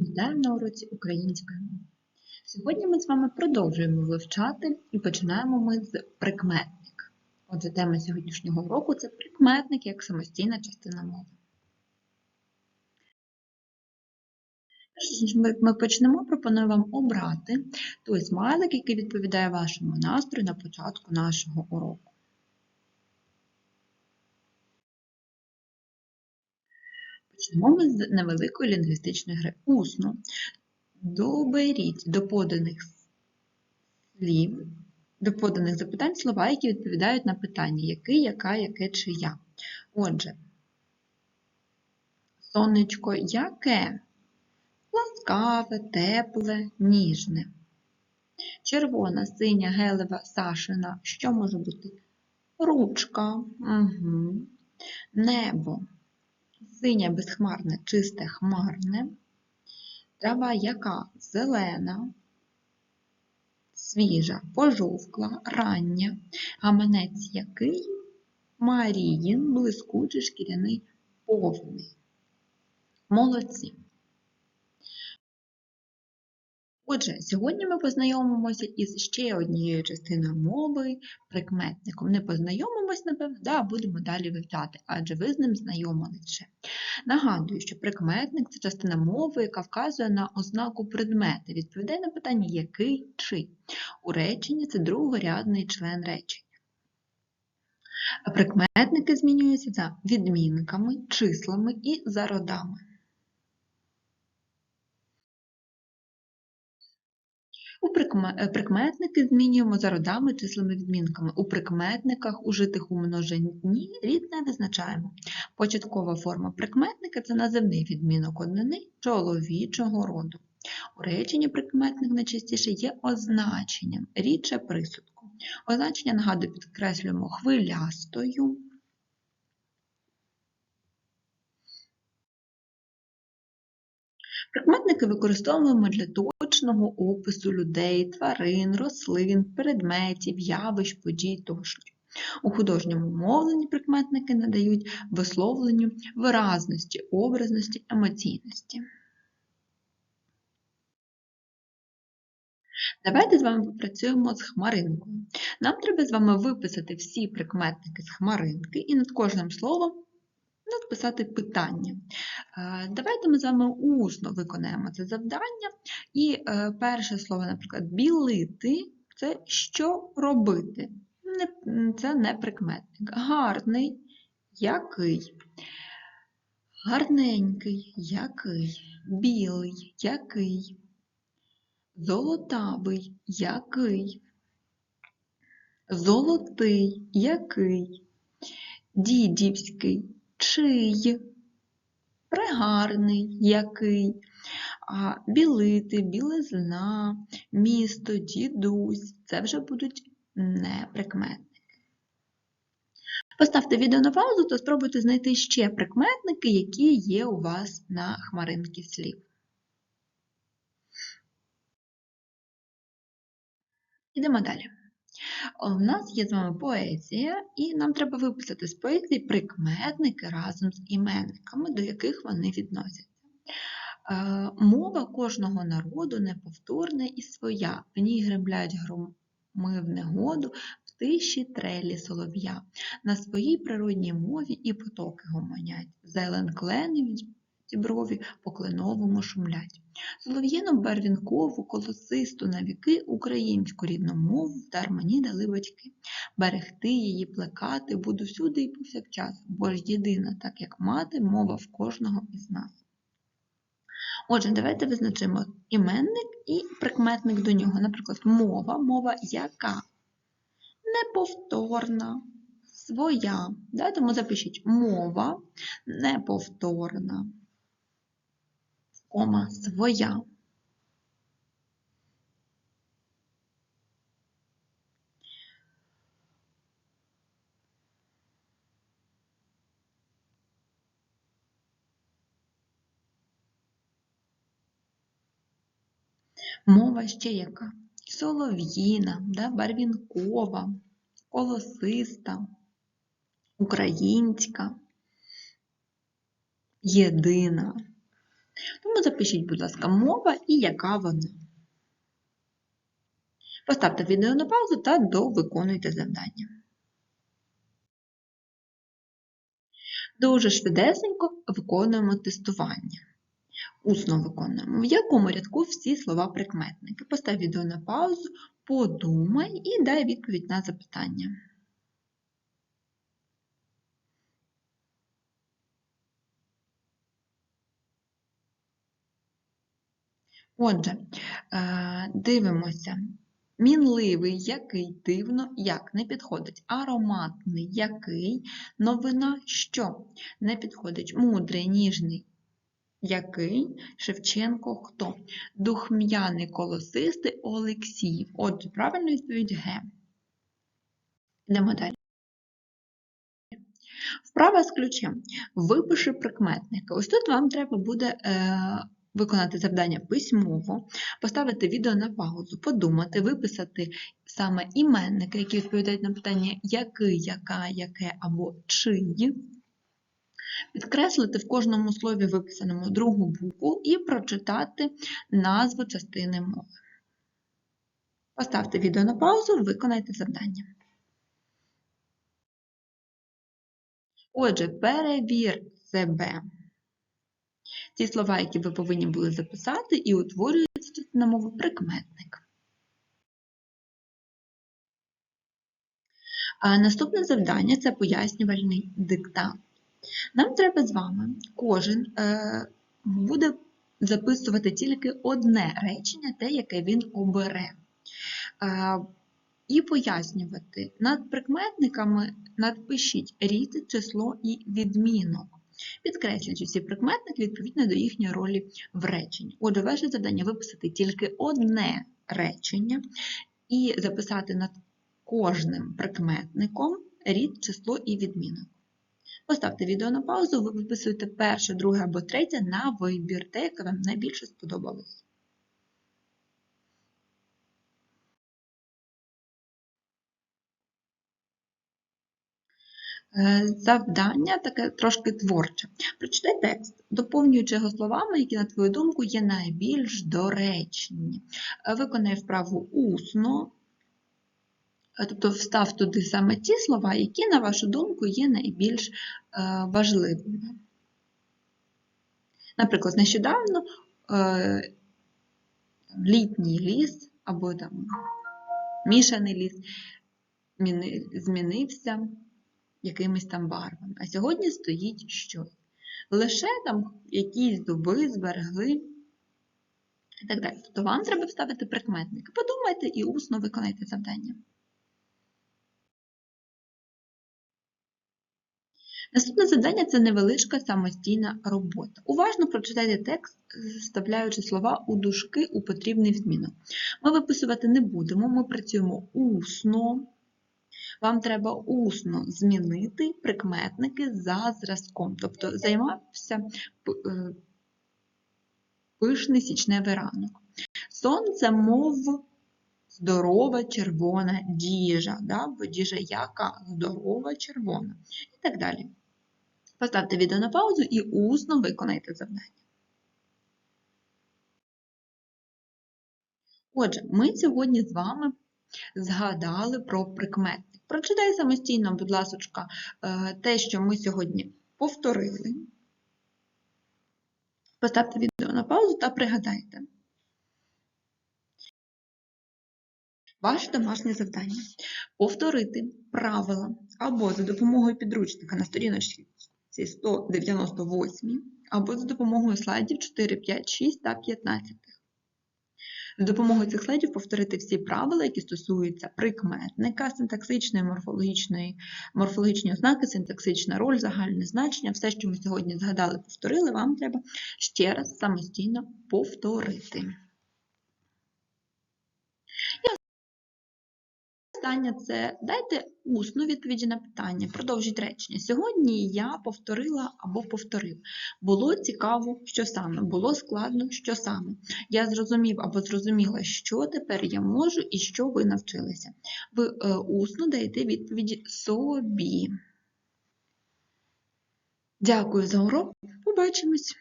Вітаю на уроці української мови. Сьогодні ми з вами продовжуємо вивчати і починаємо ми з прикметник. Отже, тема сьогоднішнього уроку це прикметник як самостійна частина мови. Ми почнемо, пропоную вам обрати той смайлик, який відповідає вашому настрою на початку нашого уроку. Почнемо ми з невеликої лінгвістичної гри. Усно доберіть до поданих слів, до поданих запитань слова, які відповідають на питання який, яка, яке, чия. Отже, сонечко яке? Ласкаве, тепле, ніжне. Червона, синя, гелева, сашина. Що може бути? Ручка. Угу. Небо. Синє безхмарне, чисте хмарне. Трава яка зелена, свіжа, пожовкла, рання, гаманець який Маріїн, блискучий, шкіряний, повний. Молодці. Отже, сьогодні ми познайомимося із ще однією частиною мови прикметником. Не познайомимось, напевно, да, а будемо далі вивчати, адже ви з ним знайомились вже. Нагадую, що прикметник це частина мови, яка вказує на ознаку предмета, відповідає на питання який чи. У реченні це другорядний член речення. Прикметники змінюються за відмінками, числами і за родами. У прикметники змінюємо за родами, числами, відмінками. У прикметниках, ужитих у множині, рід не визначаємо. Початкова форма прикметника це називний відмінок однини чоловічого роду. У реченні прикметник найчастіше є означенням, рідше присудком. Означення, нагадую, підкреслюємо хвилястою. Прикметники використовуємо для точного опису людей, тварин, рослин, предметів, явищ, подій тощо. У художньому мовленні прикметники надають висловленню виразності, образності, емоційності. Давайте з вами попрацюємо з хмаринкою. Нам треба з вами виписати всі прикметники з хмаринки і над кожним словом надписати питання. Е, Давайте ми з вами усно виконаємо це завдання. І е, перше слово, наприклад, білити це що робити. Це не прикметник. Гарний, який. Гарненький, який. Білий, який. Золотавий, який. Золотий, який. Дідівський, чий. Пригарний, який. А білити, білизна, місто, дідусь це вже будуть не прикметники. Поставте відео на паузу та спробуйте знайти ще прикметники, які є у вас на хмаринці слів. Ідемо далі. У нас є з вами поезія, і нам треба виписати з поезії прикметники разом з іменниками, до яких вони відносяться. Е, Мова кожного народу неповторна і своя. В ній гремлять громи в негоду, в тиші трелі солов'я. На своїй природній мові і потоки гомонять. Зелен клени від брові по кленовому шумлять. Солов'їну барвінкову, колосисту на віки, українську рідну мову вдар мені дали батьки. Берегти її, плекати буду всюди і повсякчас, бо ж єдина, так як мати, мова в кожного із нас. Отже, давайте визначимо іменник і прикметник до нього. Наприклад, мова, мова яка? Неповторна, своя. Да, Тому запишіть мова неповторна, кома своя. Мова ще яка? Солов'їна, да, барвінкова, колосиста, українська, єдина. Тому запишіть, будь ласка, мова і яка вона. Поставте відео на паузу та довиконуйте завдання. Дуже швидесенько виконуємо тестування. Усно виконуємо. В якому рядку всі слова прикметники. Постав відео на паузу, подумай і дай відповідь на запитання. Отже, е, дивимося. Мінливий, який дивно, як не підходить. Ароматний, який, новина, що не підходить. Мудрий, ніжний, який, Шевченко, хто. Духм'яний, колосистий, Олексіїв. Отже, правильна відповідь Г. Йдемо далі. Вправа з ключем. Випиши прикметники. Ось тут вам треба буде е, виконати завдання письмово, поставити відео на паузу, подумати, виписати саме іменники, які відповідають на питання який, яка, яке або чиї. Підкреслити в кожному слові виписаному другу букву і прочитати назву частини мови. Поставте відео на паузу, виконайте завдання. Отже, перевір себе. Ті слова, які ви повинні були записати, і утворюється частина мови прикметник. А наступне завдання це пояснювальний диктант. Нам треба з вами кожен е, буде записувати тільки одне речення, те, яке він обере. Е, і пояснювати. Над прикметниками надпишіть рід, число і відмінок. Підкреслюючи всі прикметники відповідно до їхньої ролі в реченні. Отже, ваше завдання виписати тільки одне речення і записати над кожним прикметником рід, число і відмінок. Поставте відео на паузу, ви виписуєте перше, друге або третє на вибір, те, яке вам найбільше сподобалось. Завдання таке трошки творче. Прочитай текст, доповнюючи його словами, які, на твою думку, є найбільш доречні. Е, виконай вправу усно, е, тобто встав туди саме ті слова, які, на вашу думку, є найбільш важливими. Наприклад, нещодавно літній ліс або там мішаний ліс змінився якимись там барвами. А сьогодні стоїть щось. Лише там якісь дуби зберегли і так далі. Тобто вам треба вставити прикметники. Подумайте і усно виконайте завдання. Наступне завдання це невеличка самостійна робота. Уважно прочитайте текст, вставляючи слова у дужки у потрібний відмінок. Ми виписувати не будемо, ми працюємо усно, вам треба усно змінити прикметники за зразком, тобто займався е, пишний січневий ранок. Сонце, мов здорова червона діжа, да? бо діжа яка здорова червона і так далі. Поставте відео на паузу і усно виконайте завдання. Отже, ми сьогодні з вами згадали про прикметник. Прочитай самостійно, будь ласка, е, те, що ми сьогодні повторили. Поставте відео на паузу та пригадайте. Ваше домашнє завдання повторити правила або за допомогою підручника на сторіночці 198, або за допомогою слайдів 4, 5, 6 та 15. За допомогою цих слайдів повторити всі правила, які стосуються прикметника, синтаксичної, морфологічної, морфологічні ознаки, синтаксична роль, загальне значення. Все, що ми сьогодні згадали, повторили, вам треба ще раз самостійно повторити. Питання це дайте усну відповіді на питання, продовжіть речення. Сьогодні я повторила або повторив. Було цікаво, що саме, було складно, що саме. Я зрозумів або зрозуміла, що тепер я можу і що ви навчилися. Ви е, усно даєте відповіді собі. Дякую за урок. Побачимось!